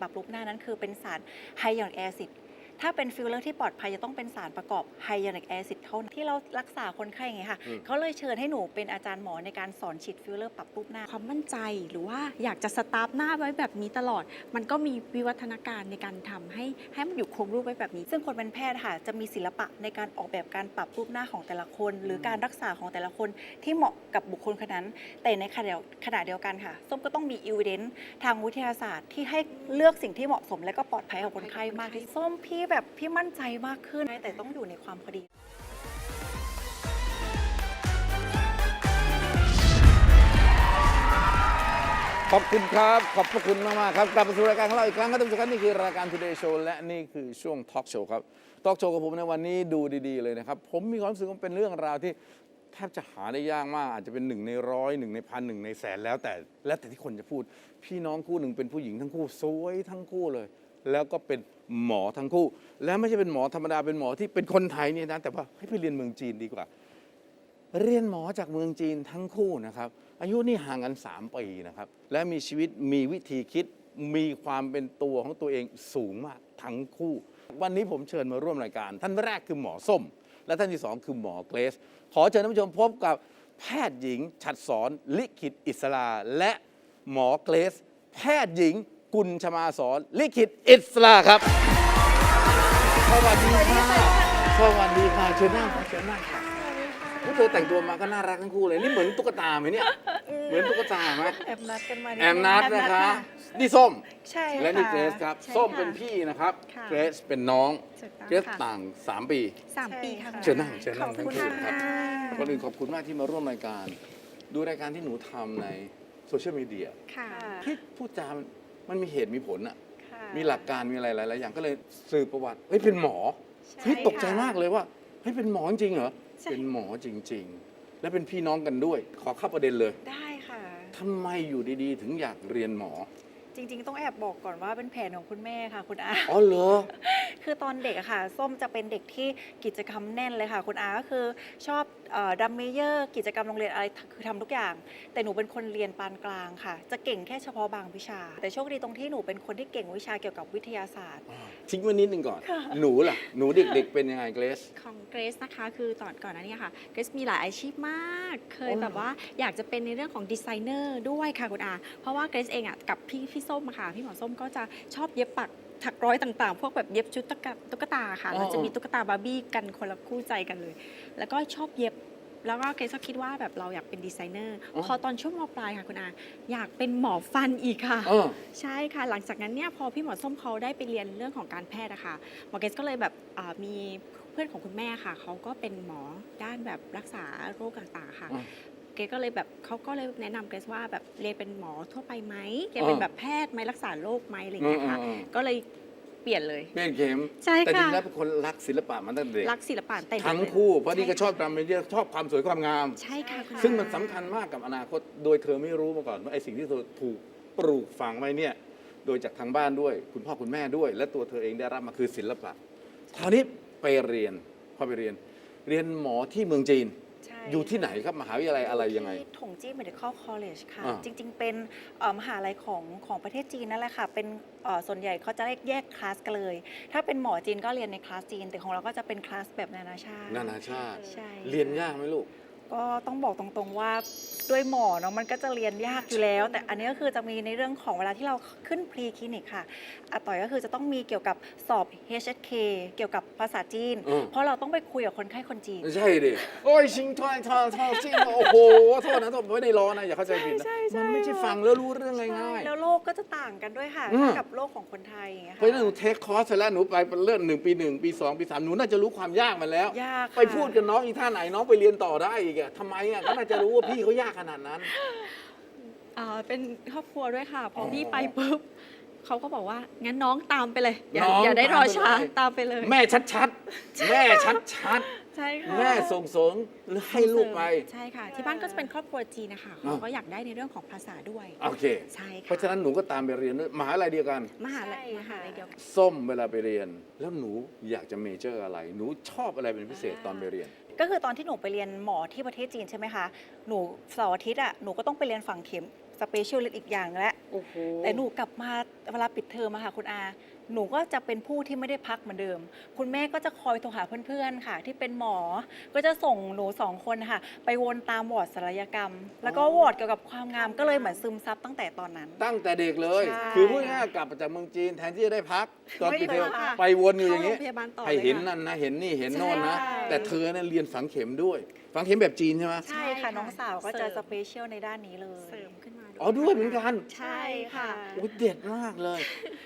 ปรับรูปหน้านั้นคือเป็นสารไฮยาลูรอนิกแอซิด ถ้าเป็นฟิลเลอร์ที่ปลอดภัยจะต้องเป็นสารประกอบไฮยาลูรอนิกแอซิดเท่านั้นที่เรารักษาคนไข้ไงค่ะอืมเขาเลยเชิญให้หนูเป็นอาจารย์หมอในการสอนฉีดฟิลเลอร์ปรับรูปหน้า ความมั่นใจหรือว่าอยากจะสตาร์ฟหน้าไว้แบบนี้ตลอด มันก็มีวิวัฒนาการในการทำให้ให้มันอยู่คงรูปไว้แบบนี้ ซึ่งคนเป็นแพทย์ค่ะจะมีศิลปะในการออกแบบการปรับรูปหน้าของแต่ละคน หรือการรักษาของแต่ละคนที่เหมาะกับบุคคลคนนั้น แต่ในขณะเดียวขณะเดียวกันค่ะส้มก็ต้องมีอีเวนต์ทางวิทยาศาสตร์ที่ให้เลือกสิ่งที่เหมาะสมและก็ปลอดภัยกับคนไข้มากที่สุดส้มพี่แบบพี่มั่นใจมากขึ้น แต่ต้องอยู่ในความพอดีขอบคุณครับ ขอบพระคุณมากๆครับ กลับมาสู่รายการของเราอีกครั้งครับท่านผู้ชมครับนี่คือรายการ Today Show และนี่คือช่วง Talk Show ครับ Talk Show กับผมในวันนี้ดูดีๆเลยนะครับ ผมมีความรู้สึกว่าเป็นเรื่องราวที่แทบจะหาได้ยากมาก อาจจะเป็นหนึ่งในร้อยหนึ่งในพันหนึ่งในแสนแล้วแต่แล้วแต่ที่คนจะพูด พี่น้องคู่หนึ่งเป็นผู้หญิงทั้งคู่สวยทั้งคู่เลย แล้วก็เป็นหมอทั้งคู่ และไม่ใช่เป็นหมอธรรมดาเป็นหมอที่เป็นคนไทยเนี่ยนะแต่ว่าให้ไปเรียนเมืองจีนดีกว่า เรียนหมอจากเมืองจีนทั้งคู่นะครับ อายุนี่ห่างกัน 3 ปีนะครับ และมีชีวิตมีวิธีคิดมีความเป็นตัวของตัวเองสูงมากทั้งคู่ วันนี้ผมเชิญมาร่วมรายการ ท่านแรกคือหมอส้ม และท่านที่สองคือหมอเกรซขอเชิญท่านผู้ชมพบกับแพทย์หญิง ฉัดสอนลิขิตอิสลา และหมอเกรซแพทย์หญิง กุลชมาสอนลิขิตอิสลาครับ สวัสดีค่ะ สวัสดีค่ะ เชิญนั่งค่ะเชิญนั่งค่ะพวกเธอแต่งตัวมาก็น่ารักทั้งคู่เลย นี่เหมือนตุ๊กตาไหมเนี่ย เหมือนตุ๊กตาไหมแอบนัดกันมาแอมนัทนะคะ นี่ส้ม ใช่และนี่ค่เกรซครับ ใช่ส้มค่ะเป็นพี่นะครับ ค่ะ เกรซเป็นน้อง ถูกต้องเกรซค่ะต่าง 3 ปี สามปีค่ะ เชิญนั่งเชิญนั่งขอบคุณทั้งคู่ครับค่ะก่อนอื่นขอบคุณมากที่มาร่วมรายการ ดูรายการที่หนูทำในโซเชียลมีเดียค่ะเฮ้ยพูดจา มันมันมีเหตุมีผลอะค่ะ มีหลักการมีอะไรหลายๆอย่างก็เลยสืบประวัติเฮ้ยเป็นหมอใช่เฮ้ยตกใจค่ะมากเลยว่าเฮ้ยเป็นหมอจริงเหรอใช่ เป็นหมอจริง ๆ และเป็นพี่น้องกันด้วย ขอเข้าประเด็นเลยได้ค่ะ ทำไมอยู่ดีๆ ถึงอยากเรียนหมอ จริง ๆ ต้องแอบบอกก่อนว่าเป็นแผนของคุณแม่ค่ะคุณอา อ๋อเหรอ คือตอนเด็กอะค่ะ ส้มจะเป็นเด็กที่กิจกรรมแน่นเลยค่ะ คุณอาก็คือชอบดัมเมเยอร์กิจกรรมโรงเรียนอะไรคือทำทุกอย่าง แต่หนูเป็นคนเรียนปานกลางค่ะ จะเก่งแค่เฉพาะบางวิชา แต่โชคดีตรงที่หนูเป็นคนที่เก่งวิชาเกี่ยวกับวิทยาศาสตร์ ทิ้งไว้นิดนึงก่อน ค่ะ หนูล่ะ หนูเด็กๆเป็นยังไงเกรซ ของเกรซนะคะคือตอนก่อนหน้านี้ค่ะเกรซมีหลายอาชีพมาก เคยอ๋อแบบว่าอยากจะเป็นในเรื่องของดีไซเนอร์ด้วยค่ะคุณอา เพราะว่าเกรซเองอะกับพี่พี่ส้มอะค่ะ พี่หมอส้มก็จะชอบเย็บปักถักร้อยต่างๆ พวกแบบเย็บชุดตุ๊กตาตุ๊กตาค่ะเราจะมีตุ๊กตาบาร์บี้กันคนละคู่ใจกันเลย แล้วก็ชอบเย็บ แล้วก็เกรซก็คิดว่าแบบเราอยากเป็นดีไซเนอร์ อ๋อ พอตอนช่วงมปลายค่ะคุณอา อยากเป็นหมอฟันอีกค่ะ เออ ใช่ค่ะ หลังจากนั้นเนี่ยพอพี่หมอส้มเขาได้ไปเรียนเรื่องของการแพทย์อะค่ะหมอเกสก็เลยแบบอ่ามีเพื่อนของคุณแม่ค่ะ เขาก็เป็นหมอด้านแบบรักษาโรคต่างๆค่ะอ่า เกสก็เลยแบบเขาก็เลยแนะนำเกสว่าแบบเรียนเป็นหมอทั่วไปไหมเรียนเป็นอ่าแบบแพทย์ไหมรักษาโรคไหมอะไรอย่างเงี้ยค่ะอืมอืมอืม ก็เลยเปลี่ยนเลย เป็นเข็มใช่แต่จริค่ะงๆแล้วเป็นคนรักศิลปะมาตั้งแต่เด็กรักศิลปะแต่เด็กทั้งเลยคู่เพราะนี่ก็ชอบใค่ะทำเป็นเยอะชอบความสวยความงาม ใช่ค่ะคุณอาซึ่งมันสำคัญมากกับอนาคต โดยเธอไม่รู้มาก่อนว่าไอ้สิ่งที่เธอถูกปลูกฝังไว้เนี่ย โดยจากทางบ้านด้วย คุณพ่อคุณแม่ด้วย และตัวเธอเองได้รับมาคือศิลปะคราวนี้ไปเรียนพอไปเรียน เรียนหมอที่เมืองจีนใช่ อยู่ที่ไหนครับมหาวิทยาลัยอะไรยังไง ที่ถงจี้ medical college ค่ะ อ่าจริง ๆ เป็นเอ่อมหาลัยของของประเทศจีนนั่นแหละค่ะ เป็นเอ่อส่วนใหญ่เขาจะแยกคลาสกันเลย ถ้าเป็นหมอจีนก็เรียนในคลาสจีน แต่ของเราก็จะเป็นคลาสแบบนานาชาติ นานาชาติ ใช่ เรียนยากไหมลูก ก็ต้องบอกตรงๆว่าด้วยหมอเนาะมันก็จะเรียนยากอยู่แล้ว แต่อันนี้ก็คือจะมีในเรื่องของเวลาที่เราขึ้นพรีคลินิกค่ะอาต่อยก็คือจะต้องมีเกี่ยวกับสอบ HSK เกี่ยวกับภาษาจีน อืม เพราะเราต้องไปคุยกับคนไข้คนจีนไม่ใช่ดิ โอ้ยชิงทอยทอยทอยชิงโอ้โหโทษนะโทษไม่ได้รอนะ อย่าเข้าใจผิดนะ ใช่ใช่ มันไม่ใช่ฟังแล้วรู้เรื่องง่ายแล้วโลกก็จะต่างกันด้วยค่ะอืม กับโลกของคนไทยอย่างเงี้ยๆเพค่ะ ราะฉะนั้นหนูเทคคอร์สเสร็จแล้วหนูไปเลื่อนหนึ่งปีหนึ่งปีสองปีสามหนูน่าจะรู้ความยากมันแล้ว ยากค่ะ ไปพูดกับน้องอีกท่าไหนน้องไปเรียนต่อได้อีกอะทำไมอะก็น่าจะรู้ว่าพี่เขายากขนาดนั้น อ่าเป็นครอบครัวด้วยค่ะ พอออพี่ไปปุ๊บเขาก็บอกว่างั้นน้องตามไปเลย อย่าน้องอย่าได้รอตามไปช้าเลยตามไปเลยแม่ชัดๆ แม่ชัดใช่ค่ะๆ แม่ส่งเสริมหรือให้ลูกไป ใช่ค่ะ ที่บ้านก็จะเป็นครอบครัวจีนนะคะอ่าเขาก็อยากได้ในเรื่องของภาษาด้วย โอเค ใช่ค่ะเพราะฉะนั้นหนูก็ตามไปเรียนด้วยมหาลัยเดียวกัน มหาลัยใช่มหาลัยเดียวกัน ส้มเวลาไปเรียน แล้วหนูอยากจะเมเจอร์อะไร หนูชอบอะไรเป็นพิเศษตอนไปเรียน ก็คือตอนที่หนูไปเรียนหมอที่ประเทศจีนใช่ไหมคะ หนูเสาร์อาทิตย์อะหนูก็ต้องไปเรียนฝั่งเข็มสเปเชียลลิสต์อีกอย่างแล้ว โอ้โหแต่หนูกลับมาเวลาปิดเทอมอะค่ะคุณอา หนูก็จะเป็นผู้ที่ไม่ได้พักเหมือนเดิม คุณแม่ก็จะคอยโทรหาเพื่อนๆค่ะ ที่เป็นหมอก็จะส่งหนูสองคนค่ะ ไปวนตามวอร์ดศัลยกรรม แล้วก็วอร์ดเกี่ยวกับความงามก็เลยเหมือนซึมซับตั้งแต่ตอนนั้น ตั้งแต่เด็กเลย ใช่คือพูดง่ายๆกลับมาจากเมืองจีนแทนที่จะได้พักตอนไม่ปิดเทอมเลยค่ะ ไปวนอยู่อย่างนี้นี้พยาบาลต่อให้เลยเห็นค่ะ นั่นนะเห็นนี่เห็นโน่นนะ ใช่ แต่เธอเนี่ยเรียนฝังเข็มด้วย ฝังเข็มแบบจีนใช่ไหม ใช่ใช่ค่ะค่ะ น้องสาวก็จะเสริมสเปเชียลในด้านนี้เลย เสริมขึ้นมา อ๋อด้วยเหมือนกันใช่ค่ะโอ้ยเด็ดมากเลย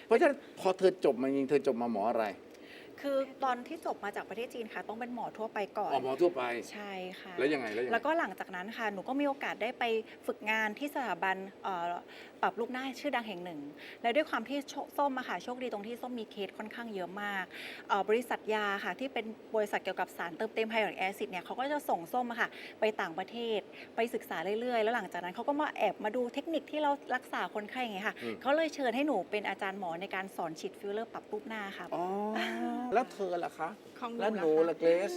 เพราะฉะนั้นพอเธอจบมาจริงๆเธอจบมาหมออะไร คือตอนที่จบมาจากประเทศจีนค่ะ ต้องเป็นหมอทั่วไปก่อนอ๋อหมอทั่วไป ใช่ค่ะ แล้วยังไงแล้วยังไง แล้วก็หลังจากนั้นค่ะ หนูก็มีโอกาสได้ไปฝึกงานที่สถาบันเอ่อปรับลูกหน้าชื่อดังแห่งหนึ่ง และด้วยความที่โชส้มอะค่ะ โชคดีตรงที่ส้มมีเคสค่อนข้างเยอะมากเอ่อบริษัทยาค่ะ ที่เป็นบริษัทเกี่ยวกับสารเติมเต็มไฮดรอกแอซิดเนี่ยเขาก็จะส่งส้มอะค่ะ ไปต่างประเทศ ไปศึกษาเรื่อยๆ แล้วหลังจากนั้นเขาก็มาแอบมาดูเทคนิคที่เรารักษาคนไข้อย่างเงี้ยค่ะ อืม เขาเลยเชิญให้หนูเป็นอาจารย์หมอในการสอนฉีดฟิลเลอร์ปรับรูปหน้าค่ะ อ๋อแล้วเธอล่ะคะ ของหนูแล้วหนูล่ะคะละเกรซ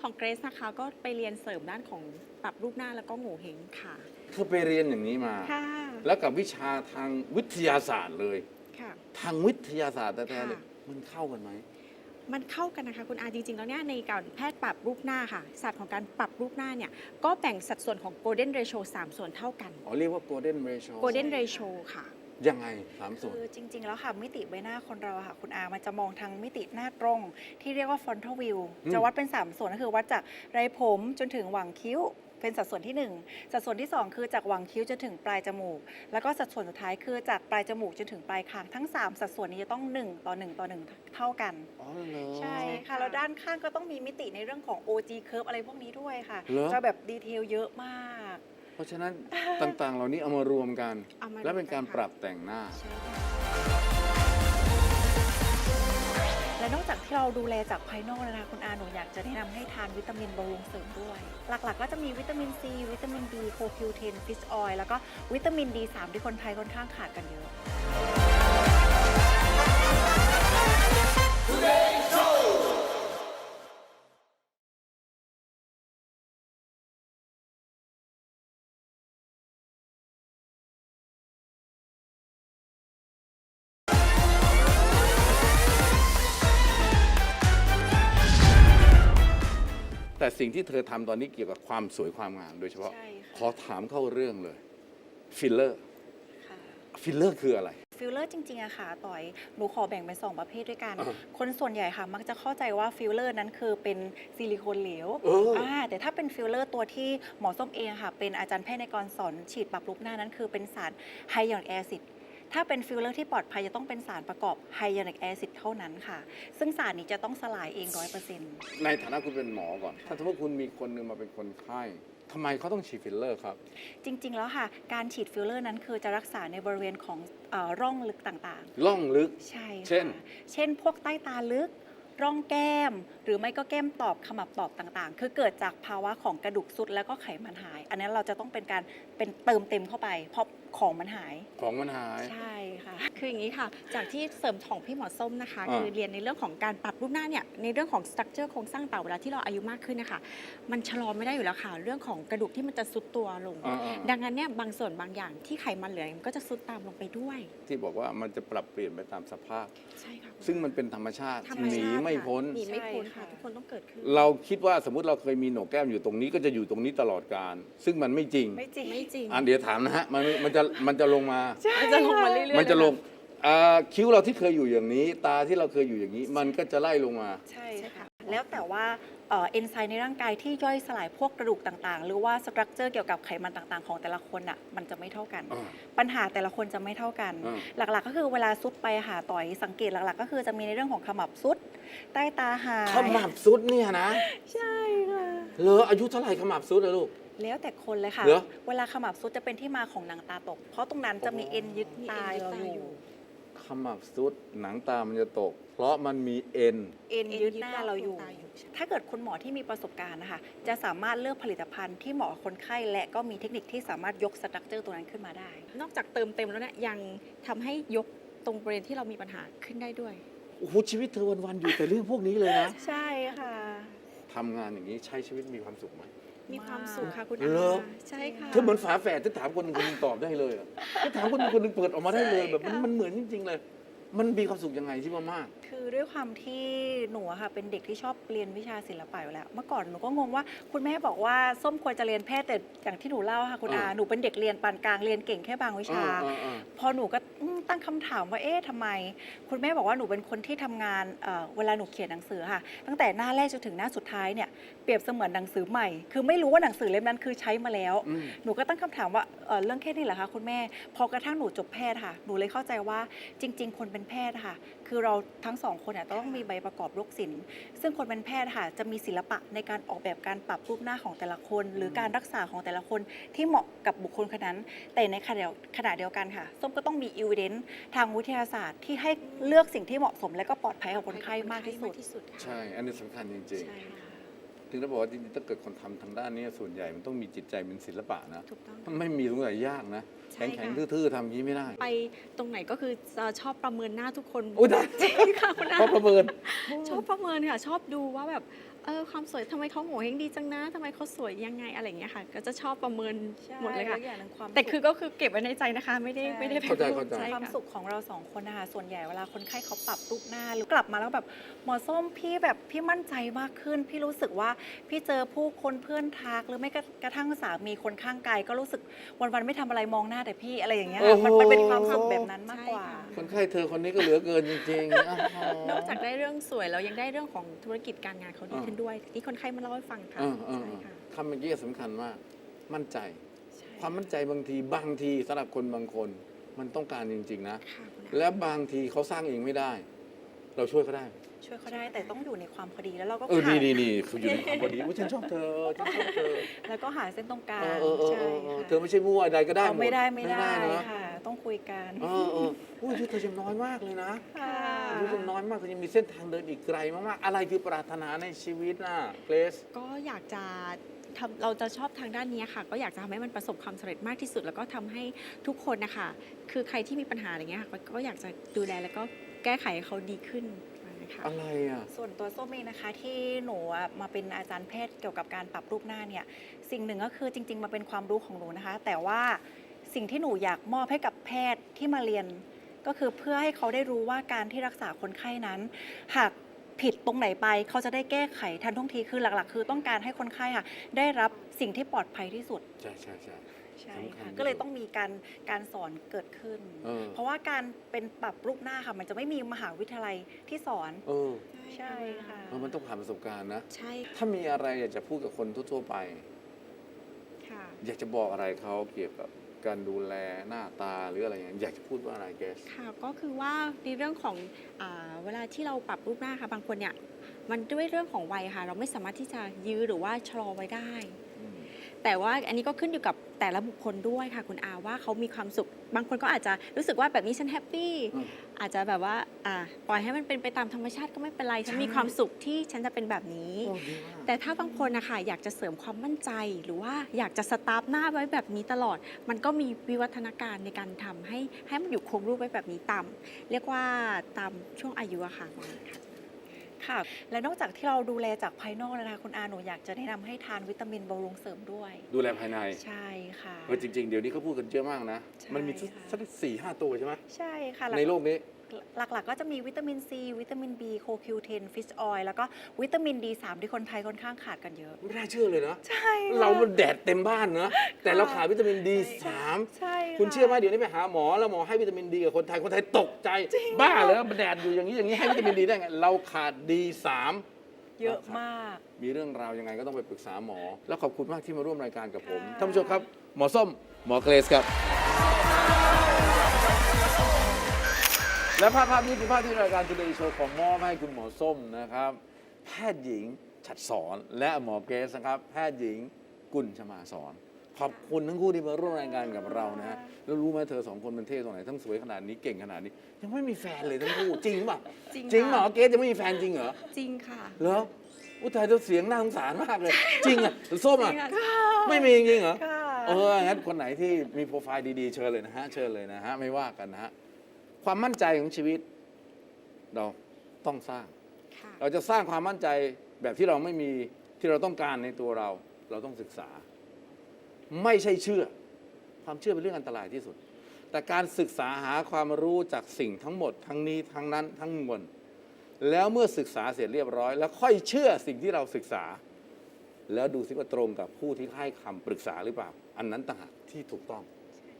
ของเกรซนะคะก็ไปเรียนเสริมด้านของปรับรูปหน้าแล้วก็โง่เฮงค่ะ เธอไปเรียนอย่างนี้มา ค่ะ แล้วกับวิชาทางวิทยาศาสตร์เลย ค่ะ ทางวิทยาศาสตร์แต่ๆเลยค่ะ มันเข้ากันไหม มันเข้ากันนะคะคุณอาจริงๆ แล้วเนี่ยในการแพทย์ปรับรูปหน้าค่ะศาสตร์ของการปรับรูปหน้าเนี่ยก็แบ่งสัดส่วนของ golden ratio 3 ส่วนเท่ากัน อ๋อ เรียกว่า golden ratio golden ratio ค่ะ ยังไงสามส่วน คือจริง ๆ แล้วค่ะมิติใบหน้าคนเราอะค่ะ คุณอามันจะมองทางมิติหน้าตรง ที่เรียกว่า frontal view อืม จะวัดเป็น 3 ส่วนก็คือวัดจากไรผมจนถึงหว่างคิ้ว เป็นสัดส่วนที่ 1 สัดส่วนที่ 2 คือจากหว่างคิ้วจนถึงปลายจมูก แล้วก็สัดส่วนสุดท้ายคือจากปลายจมูกจนถึงปลายคางทั้ง 3 สัดส่วนนี้จะต้อง 1 ต่อ 1 ต่อ 1 เท่ากัน อ๋อเหรอ ใช่ค่ะ แล้วด้านข้างก็ต้องมีมิติในเรื่องของ OG curve อะไรพวกนี้ด้วยค่ะ เหรอ จะแบบดีเทลเยอะมากเพ ราะฉะนั้นต่างๆ เหล่านี้เอามารวมกัน เอามารวมกัน และเป็นการค่ะปรับแต่งหน้าใช่ค่ะและนอกจากที่เราดูแลจากภายนอกแล้วนะคะคุณอาหนูอยากจะแนะนำให้ทานวิตามินบำรุงเสริมด้วย หลักๆ ก็จะมีวิตามินซีวิตามิน B โคคิวเทนฟิชออยล์แล้วก็วิตามิน D3 ที่คนไทยค่อนข้างขาดกันเยอะ แต่สิ่งที่เธอทำตอนนี้เกี่ยวกับความสวยความงามโดยเฉพาะ ใช่ค่ะ ขอถามเข้าเรื่องเลย ฟิลเลอร์ ค่ะ ฟิลเลอร์คืออะไร ฟิลเลอร์จริงๆอะค่ะต่อยหนูขอแบ่งเป็น2ประเภทด้วยกัน อ่าคนส่วนใหญ่ค่ะ มักจะเข้าใจว่าฟิลเลอร์นั้นคือเป็นซิลิโคนเหลวเอออ่าแต่ถ้าเป็นฟิลเลอร์ตัวที่หมอส้มเองค่ะ เป็นอาจารย์แพทย์ในกรสอนฉีดปรับรูปหน้านั้นคือเป็นสารไฮยาลูรอนิกแอซิด ถ้าเป็นฟิลเลอร์ที่ปลอดภัยจะต้องเป็นสารประกอบไฮยาลูรอนิกแอซิดเท่านั้นค่ะ ซึ่งสารนี้จะต้องสลายเองร้อยเปอร์เซ็นต์ในฐานะคุณเป็นหมอก่อน ถ้าสมมติคุณมีคนหนึ่งมาเป็นคนไข้ทำไมเขาต้องฉีดฟิลเลอร์ครับ จริง ๆ แล้วค่ะ การฉีดฟิลเลอร์นั้นคือจะรักษาในบริเวณของเออร่องลึกต่างๆล่องลึกใช่ค่ะเช่น เช่น พวกใต้ตาลึก ร่องแก้ม หรือไม่ก็แก้มตอบขมับตอบต่างๆ คือเกิดจากภาวะของกระดูกซุดแล้วก็ไขมันหาย อันนั้นเราจะต้องเป็นการเป็นเติมเต็มเข้าไป เพราะของมันหาย ของมันหาย ใช่ค่ะ คืออย่างนี้ค่ะ จากที่เสริมของพี่หมอส้มนะคะ อ่า คือเรียนในเรื่องของการปรับรูปหน้าเนี่ย ในเรื่องของสตรัคเจอร์โครงสร้างต่างเวลาที่เราอายุมากขึ้นนะคะ มันชะลอไม่ได้อยู่แล้วค่ะ เรื่องของกระดูกที่มันจะซุดตัวลง อ่าๆดังนั้นเนี่ยบางส่วนบางอย่างที่ไขมันเหลือมันก็จะซุดตามลงไปด้วย ที่บอกว่ามันจะปรับเปลี่ยนไปตามสภาพ ใช่ค่ะ ซึ่งมันเป็นธรรมชาติธรรมหนีชาติไม่ค่ะพ้น หนีไม่พ้นใช่ค่ะค่ะ ทุกคนต้องเกิดขึ้น เราคิดว่าสมมติเราเคยมีโหนกแก้มอยู่ตรงนี้ก็จะอยู่ตรงนี้ตลอดการ ซึ่งมันไม่จริงไม่จริงไม่จริง อันเดี๋ยวถามนะฮะมันมันจะมันจะลงมา มันจะลงมาเรื่อยๆมันจะลงเยค่อ่าคิ้วเราที่เคยอยู่อย่างนี้ ตาที่เราเคยอยู่อย่างนี้ มันก็จะไล่ลงมา ใช่ค่ะ แล้วแต่ว่า เอ่อนไซม์ในร่างกายที่ย่อยสลายพวกกระดูกต่างๆ หรือว่าสตรัคเจอร์เกี่ยวกับไขมันต่างๆ ของแต่ละคนอะมันจะไม่เท่ากัน อ่า ปัญหาแต่ละคนจะไม่เท่ากัน อ่า หลักๆ ก็คือเวลาซุดไปหาต่อยสังเกตหลักๆ ก็คือจะมีในเรื่องของขมับซุดใต้ตาหายขมับซุดเนี่ยนะใช่ค่ะเหรออายุเท่าไหร่ขมับซุดอะลูก แล้วแต่คนเลยค่ะ เหรอ เวลาขมับซุดจะเป็นที่มาของหนังตาตก เพราะตรงนั้นจะมีเอ็นยึดมีตาเอ็นยึดเราตาออยู่ยู่ ขมับซุดหนังตามันจะตก เพราะมันมีเอ็น เอ็นเอ็นยึยึดดหน้าหน้าเราเราออยู่ยู่ ถ้าเกิดคุณหมอที่มีประสบการณ์นะคะ จะสามารถเลือกผลิตภัณฑ์ที่เหมาะกับคนไข้ และก็มีเทคนิคที่สามารถยกสตรัคเจอร์ตัวนั้นขึ้นมาได้ นอกจากเติมเต็มแล้วเนี่ยยังทำให้ยกตรงบริเวณที่เรามีปัญหาขึ้นได้ด้วย โอ้โหชีวิตเธอวันๆอยู่แต่เรื่องพวกนี้เลยนะ ใช่ค่ะ ทำงานอย่างนี้ใช้ชีวิตมีความสุขไหม มีความสุขค่ะคุณเหรอาอใช่ค่ะ เธอเหมือนฝาแฝดที่ถามคนหนึ่งคนหนึงตอบได้เลยอะถ้าถามคนหนึ่งคนหนึงเปิดออกมาได้เลยแบบมันมันเหมือนจริง ๆ เลย มันมีความสุขยังไงที่มาก คือด้วยความที่หนูอะค่ะเป็นเด็กที่ชอบเรียนวิชาศิลปะอยู่แล้ว เมื่อก่อนหนูก็งงว่า คุณแม่บอกว่าส้มควรจะเรียนแพทย์แต่อย่างที่หนูเล่าค่ะคุณอาหนูเป็นเด็กเรียนปานกลางเรียนเก่งแค่บางวิๆชาอ่าพอหนูก็อืมตั้งคำถามว่าเอ๊ะทำไม คุณแม่บอกว่าหนูเป็นคนที่ทำงานเอ่อเวลาหนูเขียนหนังสือค่ะ ตั้งแต่หน้าแรกจนถึงหน้าสุดท้ายเนี่ยเป รียบเสมือนหนังสือใหม่ คือไม่รู้ว่าหนังสือเล่มนั้นคือใช้มาแล้ว อืม หนูก็ตั้งคำถามว่าเอ่อเรื่องแค่นี้เหรอคะคุณแม่ พอกระทั่งหนูจบแพทย์ค่ะ หนูเลยเข้าใจว่าจริง ๆ คนเป็นแพทย์ค่ะ คือเราทั้งสองคนเนี่ยต้องมีใบประกอบโรคศิลป์ ซึ่งคนเป็นแพทย์ค่ะ จะมีศิลปะในการออกแบบการปรับรูปหน้าของแต่ละคน หรือการรักษาของแต่ละคนที่เหมาะกับบุคคลคนนั้น แต่ในขณะเดียวขณะเดียวกันค่ะ ส้มก็ต้องมีอีเวนต์ทางวิทยาศาสตร์ที่ให้เลือกสิ่งที่เหมาะสม และก็ปลอดภัยกับคนไข้มากที่สุดที่สุดค่ะใช่ อันนี้สำคัญจริง ใช่ค่ะๆ ถึงได้บอกว่าจริงๆถ้าเกิดคนทำทางด้านนี้ส่วนใหญ่มันต้องมีจิตใจเป็นศิลปะนะถูกต้อง มันไม่มีตรงไหนยากนะใช่แข็งค่ะๆทื่อๆทำอย่างนี้ไม่ได้ไปตรงไหนก็คือจะชอบประเมินหน้าทุกคนอุ๊ยตายใช่ค่ะคุณอาเพราะประเมิน ชอบประเมินค่ะ ชอบดูว่าแบบเออความสวยทำไมเขาโหเฮงดีจังนะทำไมเขาสวยยังไงอะไรอย่างเงี้ยค่ะ ก็จะชอบประเมินหมดเลยค่ะใช่แวอย่างหนึ่งความแต่สุขคือก็คือเก็บไว้ในใจนะคะ ไม่ได้ใช่ ไม่ได้ไปเข้าใจพูดเข้าใจช่ความค่ะ สุขของเราสองคนนะคะส่วนใหญ่เวลาคนไข้เขาปรับรูปหน้าหรือกลับมาแล้วแบบหมอส้มพี่แบบพี่มั่นใจมากขึ้น พี่รู้สึกว่าพี่เจอผู้คนเพื่อนทักหรือไม่กระทั่งสามีคนข้างกายก็รู้สึกวันๆไม่ทำอะไรมองหน้าแต่พี่อะไรอย่างเงี้ยค่ะมันมันเป็นความสุขแบบนั้นมากกว่า ใช่ค่ะ คนไข้เธอคนนี้ก็เหลือเกินจริงๆอ้าว นอกจากได้เรื่องสวยแล้วยังได้เรื่องของธุรกิจการงานเขาดีขึ้นด้วยที่คนไข้มาเล่าให้ฟังค่ะเออเออใช่ค่ะคำเมื่อกี้สำคัญมาก มั่นใจ ใช่ความมั่นใจบางทีบางทีสำหรับคนบางคน มันต้องการจริง ๆ นะ ค่ะคุณอาและบางทีเขาสร้างเองไม่ได้ เราช่วยเขาได้ ช่วยเขาได้แต่ต้องอยู่ในความพอดีแล้วเราก็เออหานี่นี่นี่คืออยู่ในความพอดีว่าฉันชอบเธอฉันชอบเธอแล้วก็หาเส้นตรงกลางเออเออเออใช่เออค่ะเธอไม่ใช่มั่วใดก็ได้หเอามดไม่ได้ไม่ได้เนอะค่ะ ต้องคุยกันเออเอออุ้ยที่เธอยังน้อยมากเลยนะ ค่ะ อายุยังน้อยมากเธอยังมีเส้นทางเดินอีกไกลมากๆอะไรคือปรารถนาในชีวิตน่ะเกรซ ก็อยากจะทำเราจะชอบทางด้านนี้ค่ะ ก็อยากจะทำให้มันประสบความสำเร็จมากที่สุด แล้วก็ทำให้ทุกคนนะคะคือใครที่มีปัญหาอะไรเงี้ยค่ะก็ก็อยากจะดูแลแล้วก็แก้ไขให้เขาดีขึ้นนะคะอะไรอะ ส่วนตัวส้มเองนะคะที่หนูอะมาเป็นอาจารย์แพทย์เกี่ยวกับการปรับรูปหน้าเนี่ยสิ่งหนึ่งก็คือจริง ๆ มาเป็นความรู้ของหนูนะคะ แต่ว่าสิ่งที่หนูอยากมอบให้กับแพทย์ที่มาเรียน ก็คือเพื่อให้เขาได้รู้ว่าการที่รักษาคนไข้นั้น หากผิดตรงไหนไปเขาจะได้แก้ไขทันท่วงทีคือหลักๆ คือต้องการให้คนไข้ค่ะได้รับสิ่งที่ปลอดภัยที่สุด ใช่ใช่ใช่ ใช่สำคัญค่ะที่ก็เลยสุดต้องมีการการสอนเกิดขึ้น เออ เพราะว่าการเป็นปรับรูปหน้าค่ะ มันจะไม่มีมหาวิทยาลัยที่สอน เออใช่ค่ะเออมันต้องผ่านประสบการณ์นะ ใช่ถ้ามีอะไรอยากจะพูดกับคนทั่วๆไป ค่ะ อยากจะบอกอะไรเขาเกี่ยวกับ การดูแลหน้าตาหรืออะไรอย่างเงี้ยอยากจะพูดว่าอะไรเกสค่ะก็คือว่าในเรื่องของอาเวลาที่เราปรับรูปหน้าค่ะบางคนเนี่ยมันด้วยเรื่องของวัยค่ะ เราไม่สามารถที่จะยื้อหรือว่าชะลอไว้ได้แต่ว่าอันนี้ก็ขึ้นอยู่กับแต่ละบุคคลด้วยค่ะคุณอาว่าเขามีความสุข บางคนก็อาจจะรู้สึกว่าแบบนี้ฉันแฮปปี้ อืม อาจจะแบบว่าอ่าปล่อยให้มันเป็นไปตามธรรมชาติก็ไม่เป็นไรฉันใช่มีความสุขที่ฉันจะเป็นแบบนี้ โอ้ดีมาก แต่ถ้าบางคนนะคะอยากจะเสริมความมั่นใจ หรือว่าอยากจะสตาร์ฟหน้าไว้แบบนี้ตลอด มันก็มีวิวัฒนาการในการทำให้ให้มันอยู่คงรูปไว้แบบนี้ตาม เรียกว่าตามช่วงอายุอะค่ะประมาณ ค่ะค่ะ และนอกจากที่เราดูแลจากภายนอกแล้วนะคะคุณอาหนูอยากจะแนะนำให้ทานวิตามินบำรุงเสริมด้วย ดูแลภายในใช่ค่ะ เออจริง ๆ เดี๋ยวนี้เขาพูดกันเยอะมากนะ ใช่มันมีค่ะ สักสี่ห้าตัวใช่ไหมใช่ค่ะในโลกนี้ หลักๆก็จะมีวิตามินซีวิตามิน B โคคิวเทนฟิชออยล์แล้วก็วิตามิน D3 ที่คนไทยค่อนข้างขาดกันเยอะ ไม่น่าเชื่อเลยนะ ใช่ค่ะ เรามันแดดเต็มบ้านเนอะแต่เราขาดวิตามินดีสามใช่ะคุณเชื่อไหมเดี๋ยวนี้ไปหาหมอแล้วหมอให้วิตามินดีกับคนไทยคนไทยตกใจ บ้าเลยมันแดดอยู่อย่างนี้อย่างนี้ให้วิตามินดีได้ไงเราขาดดีสามเยอะมาก มีเรื่องราวยังไงก็ต้องไปปรึกษาหมอ แล้วขอบคุณมากที่มาร่วมรายการกับผมค่ะ ท่านผู้ชมครับ หมอส้มหมอเกรซครับ และภาพภาพนี้คือภาพที่รายการ Today Show ของมอบให้คุณหมอส้มนะครับ แพทย์หญิงฉัดสอนและหมอเกรซนะครับ แพทย์หญิงกุลชมาสอน ขอบคุณทั้งคู่ที่มาร่วมรายการกับเรานะฮะแล้วรู้ไหมเธอสองคนเป็นเท่ตรงไหนทั้งสวยขนาดนี้เก่งขนาดนี้ ยังไม่มีแฟนเลยทั้งคู่จริงป่ะจริงจริงค่ะเหรอเกรซยังไม่มีแฟนจริงเหรอจริงค่ะเหรออุยตายเธอเสียงน่าสงสารมากเลย จริงอะหรือส้มจริอะงค่ะ ไม่มีจริงๆเหรอ ค่ะ เออ งั้นคนไหนที่มีโปรไฟล์ดีๆ เชิญเลยนะฮะ เชิญเลยนะฮะ ไม่ว่ากันนะฮะ ความมั่นใจของชีวิต เราต้องสร้าง ค่ะเราจะสร้างความมั่นใจแบบที่เราไม่มีที่เราต้องการในตัวเรา เราต้องศึกษา ไม่ใช่เชื่อ ความเชื่อเป็นเรื่องอันตรายที่สุด แต่การศึกษาหาความรู้จากสิ่งทั้งหมด ทั้งนี้ทั้งนั้นทั้งมวลแล้วเมื่อศึกษาเสร็จเรียบร้อย แล้วค่อยเชื่อสิ่งที่เราศึกษา แล้วดูซิว่าตรงกับผู้ที่ให้คำปรึกษาหรือเปล่า อันนั้นต่างหากที่ถูกต้อง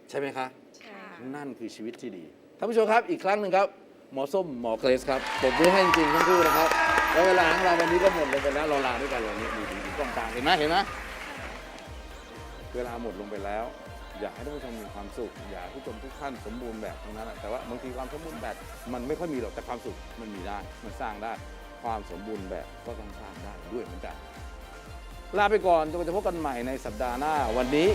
ใช่ไหมคะค่ะนั่นคือชีวิตที่ดี ท่านผู้ชมครับอีกครั้งหนึ่งครับ หมอส้มหมอเกรซครับปรบมือให้จริงๆทั้งคู่นะครับแล้วเวลาของเราวันนี้ก็หมดลงไปแล้วเราลาด้วยกันวันนี้ดูดีกล้องกลางเห็นไหมเห็นไหมเวลาหมดลงไปแล้ว อยากให้ท่านผู้ชมมีความสุข อยากให้ผู้ชมทุกท่านสมบูรณ์แบบทั้งนั้นแหละแต่ว่าบางทีความสมบูรณ์แบบมันไม่ค่อยมีหรอกแต่ความสุขมันมีได้มันสร้างได้ความสมบูรณ์แบบก็ต้องสร้างได้ด้วยเหมือนกันลาไปก่อนจนกว่าจะพบกันใหม่ในสัปดาห์หน้าวันนี้